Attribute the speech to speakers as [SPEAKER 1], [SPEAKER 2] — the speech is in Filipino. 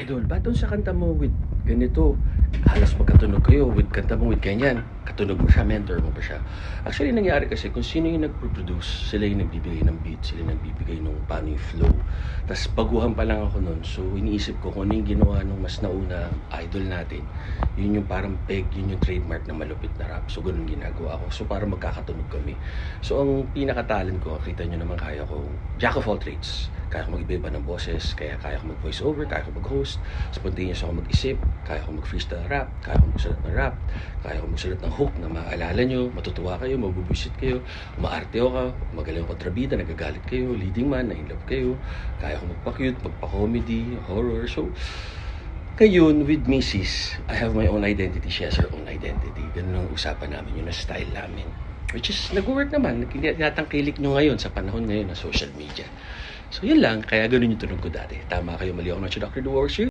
[SPEAKER 1] Idol, ba't doon sa kanta mo with ganito, halos magkatunog kayo with kanta mo with ganyan, katunog mo siya, mentor mo ba siya? Actually, nangyari kasi kung sino yung nag-produce, sila yung nagbibigay ng beat, sila yung nagbibigay ng paano yung flow. Tapos baguhan pa lang ako nun, so iniisip ko kung ano yung ginawa nung mas nauna idol natin. Yun yung parang peg, yun yung trademark na malupit na rap. So ganun ginagawa ko. So para magkakatunog kami. So ang pinaka-talent ko, kita nyo naman kaya ko, jack of all trades. Kaya ko mag-iba ng boses, kaya kaya ko mag-voice over, kaya ko mag-host, spontaneous ako mag-isip, kaya ko mag-freestyle rap, kaya ko magsulat ng rap, kaya ko magsulat ng hook na maaalala nyo, matutuwa kayo, mabubusit kayo, umaarte ako, magaling kontrabida, nagagalit kayo, leading man, na-inlove kayo, kaya ko magpa-cute, magpa-comedy, horror, so ngayon, with Mrs., I have my own identity. She has her own identity. Ganun ang usapan namin, yun ang style namin. Which is, nag-work naman. Tinatangkilik nyo ngayon sa panahon ngayon ng social media. So, yun lang. Kaya ganun yung tunog ko dati. Tama kayo, mali ako si Dr. Duworks